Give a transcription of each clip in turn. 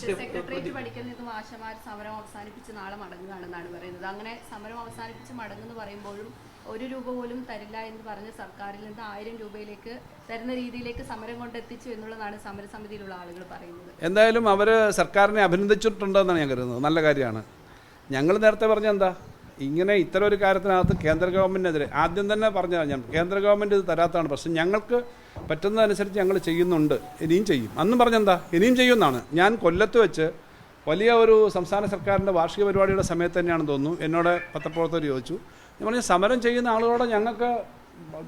Secretariat പഠിക്കൽ നിന്നും ആശമാർ സമരം അവസാനിപ്പിച്ച് നാളെ മടങ്ങുകയാണെന്നാണ് പറയുന്നത്. അങ്ങനെ സമരം അവസാനിപ്പിച്ച് മടങ്ങുന്ന പറയുമ്പോഴും ഒരു രൂപ പോലും തരില്ല എന്ന് പറഞ്ഞ സർക്കാരിൽ നിന്ന് ആയിരം രൂപയിലേക്ക് തരുന്ന രീതിയിലേക്ക് സമരം കൊണ്ട് എത്തിച്ചു എന്നുള്ളതാണ് സമരസമിതിയിലുള്ള ആളുകൾ പറയുന്നത്. എന്തായാലും അവർ സർക്കാരിനെ അഭിനന്ദിച്ചിട്ടുണ്ടെന്നാണ് ഞാൻ കരുതുന്നത്. നല്ല കാര്യമാണ്. ഞങ്ങൾ നേരത്തെ പറഞ്ഞ എന്താ? ഇങ്ങനെ ഇത്തരം ഒരു കാര്യത്തിനകത്ത് കേന്ദ്ര ഗവൺമെന്റിനെതിരെ ആദ്യം തന്നെ പറഞ്ഞതാണ് ഞാൻ കേന്ദ്ര ഗവൺമെന്റ് ഇത് തരാത്തതാണ്. പ്രശ്നം ഞങ്ങൾക്ക് പറ്റുന്നതനുസരിച്ച് ഞങ്ങൾ ചെയ്യുന്നുണ്ട്. ഇനിയും ചെയ്യും. അന്നും പറഞ്ഞെന്താ? ഇനിയും ചെയ്യുമെന്നാണ്. ഞാൻ കൊല്ലത്ത് വെച്ച് വലിയ ഒരു സംസ്ഥാന സർക്കാരിന്റെ വാർഷിക പരിപാടിയുടെ സമയത്ത് തന്നെയാണെന്ന് തോന്നുന്നു. എന്നോട് പത്രപ്രവർത്തകർ ചോദിച്ചു. ഞാൻ പറഞ്ഞു സമരം ചെയ്യുന്ന ആളുകളോട് ഞങ്ങൾക്ക്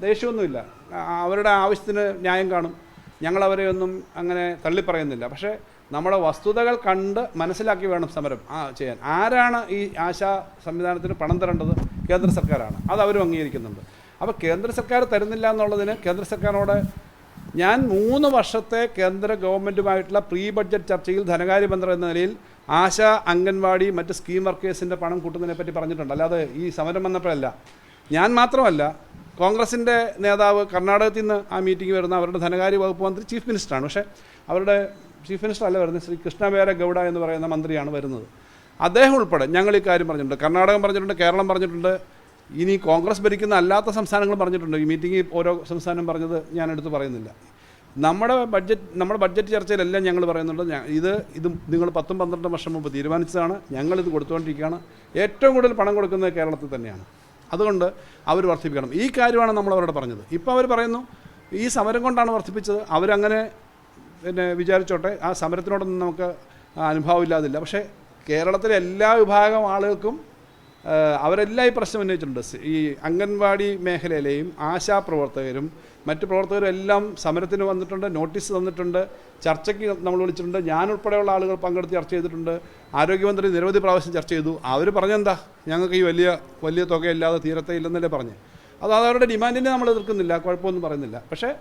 ദേഷ്യമൊന്നുമില്ല. അവരുടെ ആവശ്യത്തിന് ന്യായം കാണും. ഞങ്ങളവരെയൊന്നും അങ്ങനെ തള്ളിപ്പറയുന്നില്ല. പക്ഷേ നമ്മുടെ വസ്തുതകൾ കണ്ട് മനസ്സിലാക്കി വേണം സമരം. ആ ചെയ്യാൻ. ആരാണ് ഈ ആശാ സംവിധാനത്തിന് പണം തരേണ്ടത്? കേന്ദ്ര സർക്കാരാണ്. അത് അവരും അംഗീകരിക്കുന്നുണ്ട്. അപ്പോൾ കേന്ദ്ര സർക്കാർ തരുന്നില്ല എന്നുള്ളതിന് കേന്ദ്ര സർക്കാരിനോട് ഞാൻ മൂന്ന് വർഷത്തെ കേന്ദ്ര ഗവൺമെന്റുമായിട്ടുള്ള പ്രീ ബഡ്ജറ്റ് ചർച്ചയിൽ ധനകാര്യമന്ത്രം എന്ന നിലയിൽ ആശ അംഗൻവാടി മറ്റ് സ്കീം വർക്കേഴ്സിന്റെ പണം കൂട്ടുന്നതിനെ പറ്റി പറഞ്ഞിട്ടുണ്ട്. അല്ലാതെ ഈ സമരം വന്നപ്പോഴല്ല. ഞാൻ മാത്രമല്ല കോൺഗ്രസിന്റെ നേതാവ് കർണാടകത്തിൽ നിന്ന് ആ മീറ്റിംഗ് വരുന്ന അവരുടെ ധനകാര്യ വകുപ്പ് മന്ത്രി ചീഫ് മിനിസ്റ്ററാണ്. പക്ഷേ അവരുടെ ചീഫ് മിനിസ്റ്റർ അല്ല വരുന്നത് ശ്രീ കൃഷ്ണവേര ഗൗഡ എന്ന് പറയുന്ന മന്ത്രിയാണ് വരുന്നത്. അദ്ദേഹം ഉൾപ്പെടെ ഞങ്ങൾ ഈ കാര്യം പറഞ്ഞിട്ടുണ്ട് കർണാടകം പറഞ്ഞിട്ടുണ്ട് കേരളം പറഞ്ഞിട്ടുണ്ട് ഇനി കോൺഗ്രസ് ഭരിക്കുന്ന അല്ലാത്ത സംസ്ഥാനങ്ങൾ പറഞ്ഞിട്ടുണ്ട്. ഈ മീറ്റിംഗിൽ ഓരോ സംസ്ഥാനം പറഞ്ഞത് ഞാൻ എടുത്ത് പറയുന്നില്ല. നമ്മുടെ ബഡ്ജറ്റ് നമ്മുടെ ബഡ്ജറ്റ് ചർച്ചയിലെല്ലാം ഞങ്ങൾ പറയുന്നുണ്ട് ഇത് ഇത് നിങ്ങൾ പത്തും പന്ത്രണ്ടും വർഷം മുമ്പ് തീരുമാനിച്ചതാണ് ഞങ്ങളിത് കൊടുത്തുകൊണ്ടിരിക്കുകയാണ്. ഏറ്റവും കൂടുതൽ പണം കൊടുക്കുന്നത് കേരളത്തിൽ തന്നെയാണ്. അതുകൊണ്ട് അവർ വർദ്ധിപ്പിക്കണം. ഈ കാര്യമാണ് നമ്മൾ അവരോട് പറഞ്ഞത്. ഇപ്പോൾ അവർ പറയുന്നു ഈ സമരം കൊണ്ടാണ് വർദ്ധിപ്പിച്ചത്. അവരങ്ങനെ പിന്നെ വിചാരിച്ചോട്ടെ ആ സമരത്തിനോടൊന്നും നമുക്ക് അനുഭവം ഇല്ലാതില്ല. പക്ഷേ കേരളത്തിലെ എല്ലാ വിഭാഗം ആളുകൾക്കും അവരെല്ലാം ഈ പ്രശ്നം ഉന്നയിച്ചിട്ടുണ്ട്. ഈ അംഗൻവാടി മേഖലയിലെയും ആശാപ്രവർത്തകരും മറ്റ് പ്രവർത്തകരും എല്ലാം സമരത്തിന് വന്നിട്ടുണ്ട് നോട്ടീസ് തന്നിട്ടുണ്ട് ചർച്ചയ്ക്ക് നമ്മൾ വിളിച്ചിട്ടുണ്ട്. ഞാനുൾപ്പെടെയുള്ള ആളുകൾ പങ്കെടുത്ത് ചർച്ച ചെയ്തിട്ടുണ്ട്. ആരോഗ്യമന്ത്രി നിരവധി പ്രാവശ്യം ചർച്ച ചെയ്തു. അവർ പറഞ്ഞെന്താ? ഞങ്ങൾക്ക് ഈ വലിയ വലിയ തുകയില്ലാതെ തീരത്തെ ഇല്ലെന്നല്ലേ പറഞ്ഞ്. അത് അവരുടെ ഡിമാൻഡിനെ നമ്മൾ എതിർക്കുന്നില്ല കുഴപ്പമൊന്നും പറയുന്നില്ല. പക്ഷേ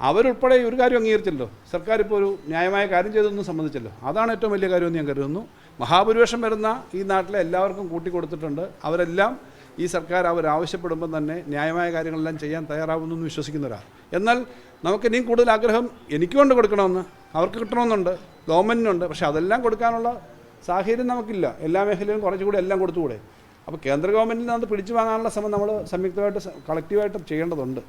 അവരുൾപ്പെടെ ഒരു കാര്യം അംഗീകരിച്ചല്ലോ. സർക്കാർ ഇപ്പോൾ ഒരു ന്യായമായ കാര്യം ചെയ്തൊന്നും സംബന്ധിച്ചല്ലോ. അതാണ് ഏറ്റവും വലിയ കാര്യമെന്ന് ഞാൻ കരുതുന്നു. മഹാഭൂരിപക്ഷം വരുന്ന ഈ നാട്ടിലെ എല്ലാവർക്കും കൂട്ടിക്കൊടുത്തിട്ടുണ്ട്. അവരെല്ലാം ഈ സർക്കാർ അവർ ആവശ്യപ്പെടുമ്പോൾ തന്നെ ന്യായമായ കാര്യങ്ങളെല്ലാം ചെയ്യാൻ തയ്യാറാവുന്നു എന്ന് വിശ്വസിക്കുന്നവരാണ് എന്നാൽ നമുക്ക് ഇനിയും കൂടുതൽ ആഗ്രഹം എനിക്ക് കൊണ്ട് കൊടുക്കണമെന്ന്. അവർക്ക് കിട്ടണമെന്നുണ്ട്. ഗവൺമെന്റിനുണ്ട് പക്ഷേ അതെല്ലാം കൊടുക്കാനുള്ള സാഹചര്യം നമുക്കില്ല. എല്ലാ മേഖലയിലും കുറച്ചുകൂടി എല്ലാം കൊടുത്തുകൂടെ? അപ്പോൾ കേന്ദ്ര ഗവൺമെന്റിൽ നിന്ന് പിടിച്ചു വാങ്ങാനുള്ള ശ്രമം നമ്മൾ സംയുക്തമായിട്ട് കളക്റ്റീവായിട്ട് ചെയ്യേണ്ടതുണ്ട്.